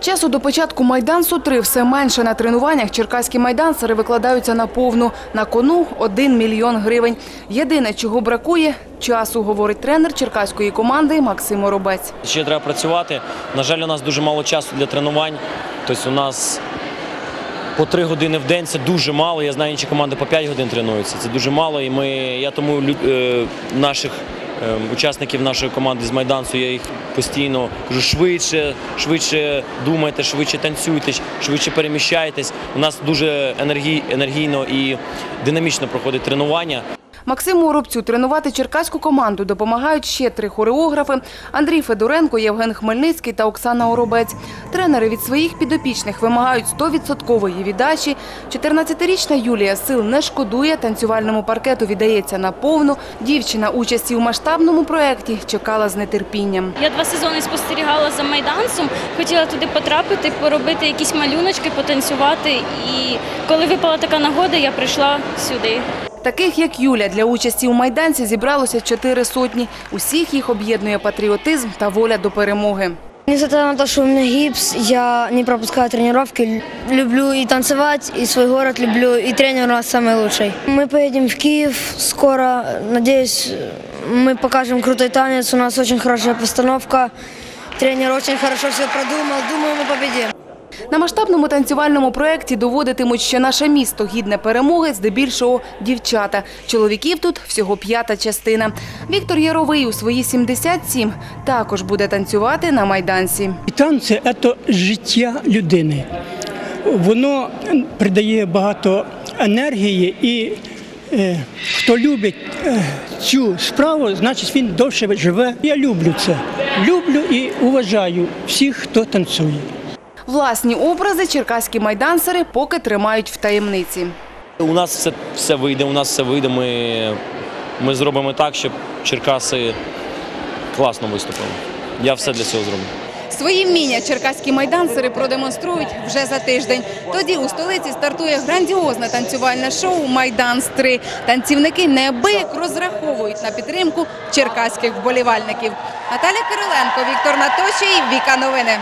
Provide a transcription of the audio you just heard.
Часу до початку майдансу 3 все менше на тренуваннях. Черкаські майдансери викладаються на повну. На кону 1 мільйон гривень. Єдине, чого бракує – часу, говорить тренер черкаської команди Максим Оробець. Ще треба працювати. На жаль, у нас дуже мало часу для тренувань. Тобто у нас по 3 години в день це дуже мало. Я знаю, інші команди по 5 годин тренуються. Це дуже мало. І ми, я тому е, наших учасників нашої команди з Майданцу, я їх постійно кажу, швидше, швидше думайте, швидше танцюйте, швидше переміщайтесь. У нас дуже енергій, енергійно і динамічно проходить тренування. Максиму Оробцю тренувати черкаську команду допомагають ще три хореографи – Андрій Федоренко, Євген Хмельницький та Оксана Оробець. Тренери від своїх підопічних вимагають 100% віддачі. 14-річна Юлія сил не шкодує, танцювальному паркету віддається наповну. Дівчина участі у масштабному проєкті чекала з нетерпінням. Я два сезони спостерігала за майданцем, хотіла туди потрапити, поробити якісь малюночки, потанцювати. І коли випала така нагода, я прийшла сюди. Таких, як Юля, для участі у майданці зібралося чотири сотні. Усіх їх об'єднує патріотизм та воля до перемоги. Несмотря на то, что у меня гипс, я не пропускаю тренировки. Люблю и танцевать, и свой город люблю, и тренер у нас самый лучший. Мы поедем в Киев скоро. Надеюсь, мы покажем крутой танец. У нас очень хорошая постановка. Тренер очень хорошо все продумал. Думаю, мы победим. На масштабному танцювальному проєкті доводитимуть, що наше місто гідне перемоги, здебільшого дівчата. Чоловіків тут всього п'ята частина. Віктор Яровий у свої 77 також буде танцювати на майданці. Танці це життя людини. Воно придає багато енергії, і е, хто любить е, цю справу, значить він довше живе. Я люблю це. Люблю і уважаю всіх, хто танцює. Власні образи черкаські майдансери поки тримають в таємниці. У нас все, все вийде, у нас все вийде. Ми, ми зробимо так, щоб Черкаси класно виступили. Я все для цього зроблю. Свої вміння черкаські майдансери продемонструють вже за тиждень. Тоді у столиці стартує грандіозне танцювальне шоу Майданс 3 Танцівники неабияк розраховують на підтримку черкаських вболівальників. Наталя Кириленко, Віктор Наточій, Віка Новини.